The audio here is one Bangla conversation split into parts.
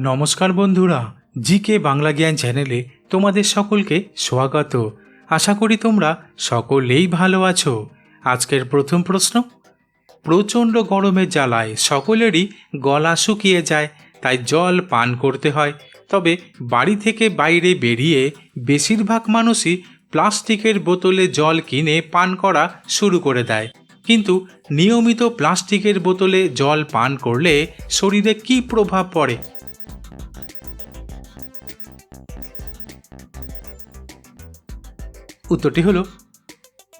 নমস্কার বন্ধুরা জি কে বাংলা জ্ঞান চ্যানেলে তোমাদের সকলকে স্বাগত। আশা করি তোমরা সকলেই ভালো আছো। আজকের প্রথম প্রশ্ন, প্রচণ্ড গরমের জ্বালায় সকলেরই গলা শুকিয়ে যায়, তাই জল পান করতে হয়। তবে বাড়ি থেকে বাইরে বেরিয়ে বেশিরভাগ মানুষই প্লাস্টিকের বোতলে জল কিনে পান করা শুরু করে দেয়। কিন্তু নিয়মিত প্লাস্টিকের বোতলে জল পান করলে শরীরে কী প্রভাব পড়ে? উত্তরটি হলো,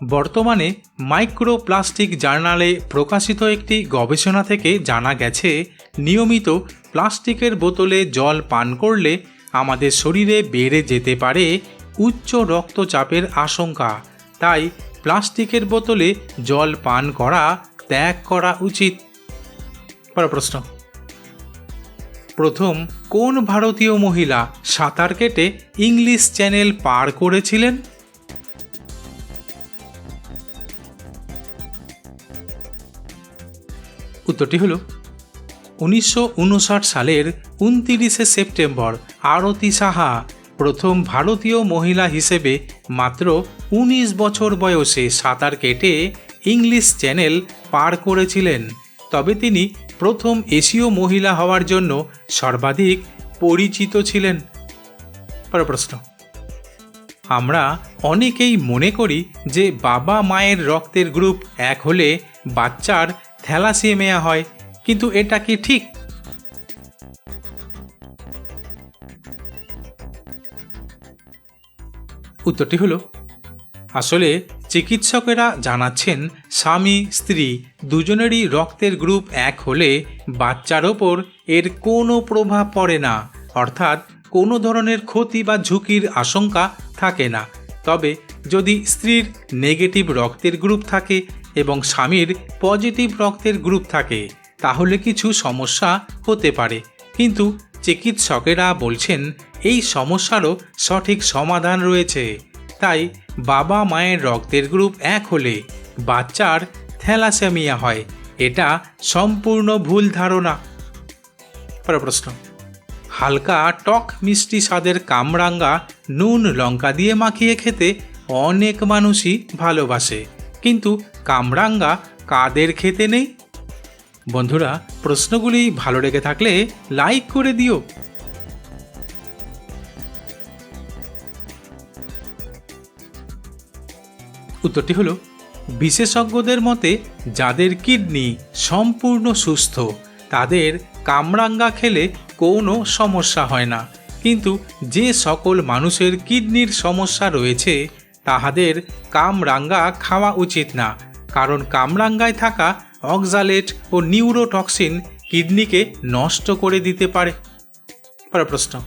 বর্তমানে মাইক্রোপ্লাস্টিক জার্নালে প্রকাশিত একটি গবেষণা থেকে জানা গেছে, নিয়মিত প্লাস্টিকের বোতলে জল পান করলে আমাদের শরীরে বেড়ে যেতে পারে উচ্চ রক্তচাপের আশঙ্কা। তাই প্লাস্টিকের বোতলে জল পান করা, ত্যাগ করা উচিত। প্রশ্ন, প্রথম কোন ভারতীয় মহিলা সাঁতার কেটে ইংলিশ চ্যানেল পার করেছিলেন? উত্তরটি হল উনিশশো উনষাট সালের উনতিরিশে সেপ্টেম্বর আরতি সাহা, প্রথম ভারতীয় মহিলা হিসেবে মাত্র ১৯ বছর বয়সে সাঁতার কেটে ইংলিশ চ্যানেল পার করেছিলেন। তবে তিনি প্রথম এশীয় মহিলা হওয়ার জন্য সর্বাধিক পরিচিত ছিলেন। পরের প্রশ্ন। আমরা অনেকেই মনে করি যে বাবা মায়ের রক্তের গ্রুপ এক হলে বাচ্চার থ্যালাসেমিয়া হয়, কিন্তু এটা কি ঠিক? উত্তরটি হলো, আসলে চিকিৎসকেরা জানাচ্ছেন স্বামী, স্ত্রী দুজনেরই রক্তের গ্রুপ এক হলে বাচ্চার ওপর এর কোনো প্রভাব পড়ে না, অর্থাৎ কোনো ধরনের ক্ষতি বা ঝুঁকির আশঙ্কা থাকে না। তবে যদি স্ত্রীর নেগেটিভ রক্তের গ্রুপ থাকে এবং স্বামীর পজিটিভ রক্তের গ্রুপ থাকে, তাহলে কিছু সমস্যা হতে পারে। কিন্তু চিকিৎসকেরা বলছেন, এই সমস্যারও সঠিক সমাধান রয়েছে। তাই বাবা মায়ের রক্তের গ্রুপ এক হলে বাচ্চার থ্যালাসেমিয়া হয়। এটা সম্পূর্ণ ভুল ধারণা। পরের প্রশ্ন। হালকা টক মিষ্টি স্বাদের কামরাঙ্গা নুন লঙ্কা দিয়ে মাখিয়ে খেতে অনেক মানুষই ভালোবাসে। কিন্তু কামরাঙ্গা কাদের খেতে নেই? বন্ধুরা, প্রশ্নগুলি ভালো লেগে থাকলে লাইক করে দিও। উত্তরটি হলো, বিশেষজ্ঞদের মতে যাদের কিডনি সম্পূর্ণ সুস্থ, তাদের কামরাঙ্গা খেলে কোনো সমস্যা হয় না। কিন্তু যে সকল মানুষের কিডনির সমস্যা রয়েছে, তাহাদের কামরাঙ্গা খাওয়া উচিত না। কারণ কামরাঙ্গায় থাকা অক্সালেট ও নিউরোটক্সিন কিডনিকে নষ্ট করে দিতে পারে। প্রশ্ন।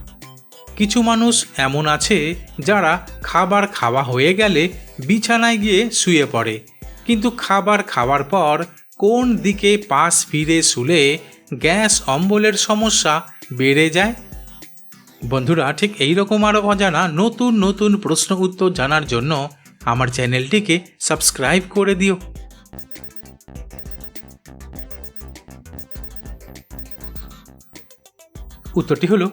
কিছু মানুষ এমন আছে যারা খাবার খাওয়া হয়ে গেলে বিছানায় গিয়ে শুয়ে পড়ে। কিন্তু খাবার খাওয়ার পর কোন দিকে পাশ ফিরে শুলে গ্যাস, অম্বলের সমস্যা বেড়ে যায়। বন্ধুরা, ঠিক এই রকম আরও অজানা নতুন নতুন প্রশ্ন উত্তর জানার জন্য আমার চ্যানেলটিকে সাবস্ক্রাইব করে দিও। উত্তরটি হলো,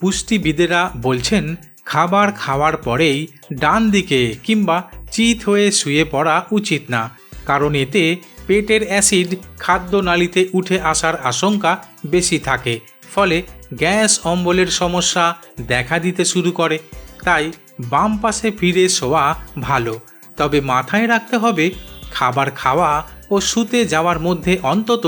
পুষ্টিবিদেরা বলছেন, খাবার খাওয়ার পরেই ডান দিকে কিংবা চিত হয়ে শুয়ে পড়া উচিত না, কারণ এতে পেটের অ্যাসিড খাদ্যনালীতে উঠে আসার আশঙ্কা বেশি থাকে, ফলে গ্যাস অম্বলের সমস্যা দেখা দিতে শুরু করে। তাই বাম পাশে ফিরে শোয়া ভালো। তবে মাথায় রাখতে হবে, খাবার খাওয়া ও শুতে যাওয়ার মধ্যে অন্তত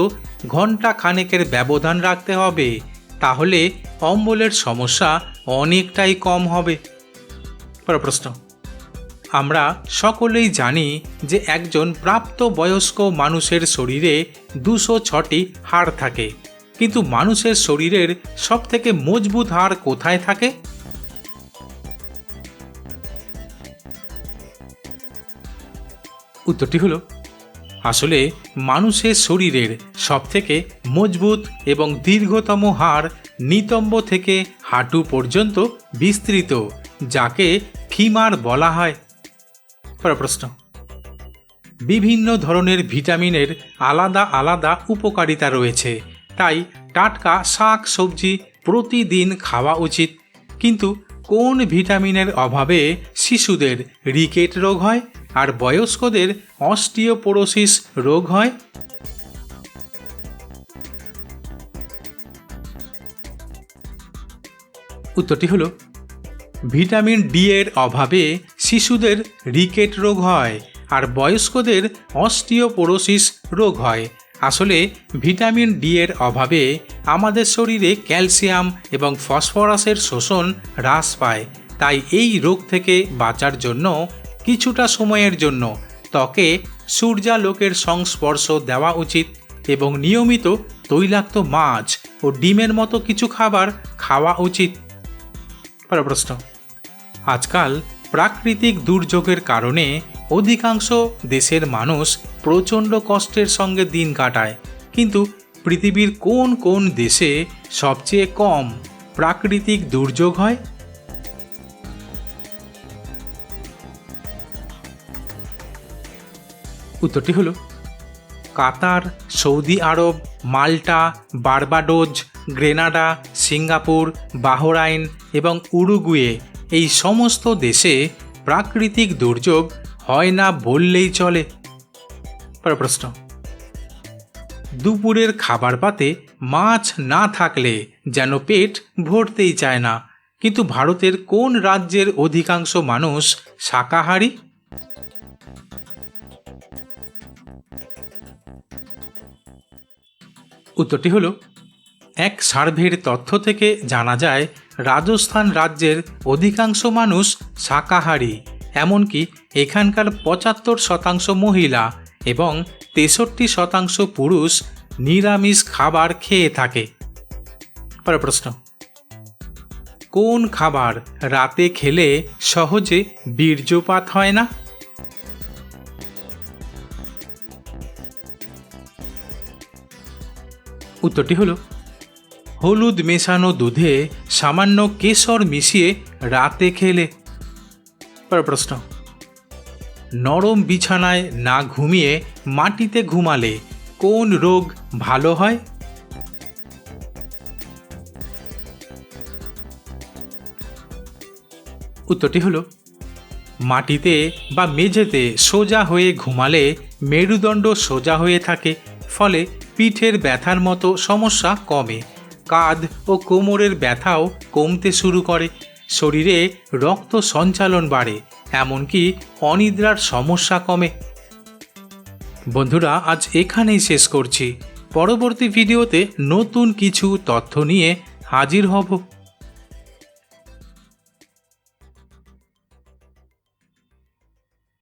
ঘণ্টা খানেকের ব্যবধান রাখতে হবে। তাহলে অম্বলের সমস্যা অনেকটাই কম হবে। প্রশ্ন। আমরা সকলেই জানি যে একজন প্রাপ্ত বয়স্ক মানুষের শরীরে দুশো ছটি হাড় থাকে। কিন্তু মানুষের শরীরের সবথেকে মজবুত হাড় কোথায় থাকে? উত্তরটি হলো, আসলে মানুষের শরীরের সবথেকে মজবুত এবং দীর্ঘতম হাড় নিতম্ব থেকে হাঁটু পর্যন্ত বিস্তৃত, যাকে ফিমার বলা হয়। প্রশ্ন। বিভিন্ন ধরনের ভিটামিনের আলাদা আলাদা উপকারিতা রয়েছে। তাই টাটকা শাক সবজি প্রতিদিন খাওয়া উচিত। কিন্তু কোন ভিটামিনের অভাবে শিশুদের রিকেট রোগ হয় আর বয়স্কদের অস্টিওপোরোসিস রোগ হয়? উত্তরটি হলো, ভিটামিন ডি এর অভাবে শিশুদের রিকেট রোগ হয় আর বয়স্কদের অস্টিওপোরোসিস রোগ হয়। আসলে ভিটামিন ডি এর অভাবে আমাদের শরীরে ক্যালসিয়াম এবং ফসফরাসের শোষণ হ্রাস পায়। তাই এই রোগ থেকে বাঁচার জন্য কিছুটা সময়ের জন্য ত্বকে সূর্যালোকের সংস্পর্শ দেওয়া উচিত এবং নিয়মিত তৈলাক্ত মাছ ও ডিমের মতো কিছু খাবার খাওয়া উচিত। প্রশ্ন। আজকাল প্রাকৃতিক দুর্যোগের কারণে অধিকাংশ দেশের মানুষ প্রচণ্ড কষ্টের সঙ্গে দিন কাটায়। কিন্তু পৃথিবীর কোন কোন দেশে সবচেয়ে কম প্রাকৃতিক দুর্যোগ হয়? উত্তরটি হলো, Qatar, Saudi Arab, Malta, Barbados, Grenada, Singapore, Bahrain এবং উরুগুয়ে এই সমস্ত দেশে প্রাকৃতিক দুর্যোগ হয় না বললেই চলে। প্রশ্ন। দুপুরের খাবার পাতে মাছ না থাকলে যেন পেট ভরতেই চায় না, কিন্তু ভারতের কোন রাজ্যের অধিকাংশ মানুষ শাকাহারী? উত্তরটি হলো, এক সার্ভের তথ্য থেকে জানা যায় রাজস্থান রাজ্যের অধিকাংশ মানুষ শাকাহারী, এমনকি এখানকার পঁচাত্তর শতাংশ মহিলা এবং তেষট্টি শতাংশ পুরুষ নিরামিষ খাবার খেয়ে থাকে। পরের প্রশ্ন। কোন খাবার রাতে খেলে সহজে বীর্যপাত হয় না? উত্তরটি হলো হলুদ মেশানো দুধে সামান্য কেশর মিশিয়ে রাতে খেলে। প্রশ্ন। নরম বিছানায় না ঘুমিয়ে মাটিতে ঘুমালে কোন রোগ ভালো হয়? উত্তরটি হলো, মাটিতে বা মেঝেতে সোজা হয়ে ঘুমালে মেরুদণ্ড সোজা হয়ে থাকে, ফলে পিঠের ব্যথার মতো সমস্যা কমে। কাঁধ ও কোমরের ব্যথাও কমতে শুরু করে। শরীরে রক্ত সঞ্চালন বাড়ে, এমনকি অনিদ্রার সমস্যা কমে। বন্ধুরা, আজ এখানেই শেষ করছি। পরবর্তী ভিডিওতে নতুন কিছু তথ্য নিয়ে হাজির হব।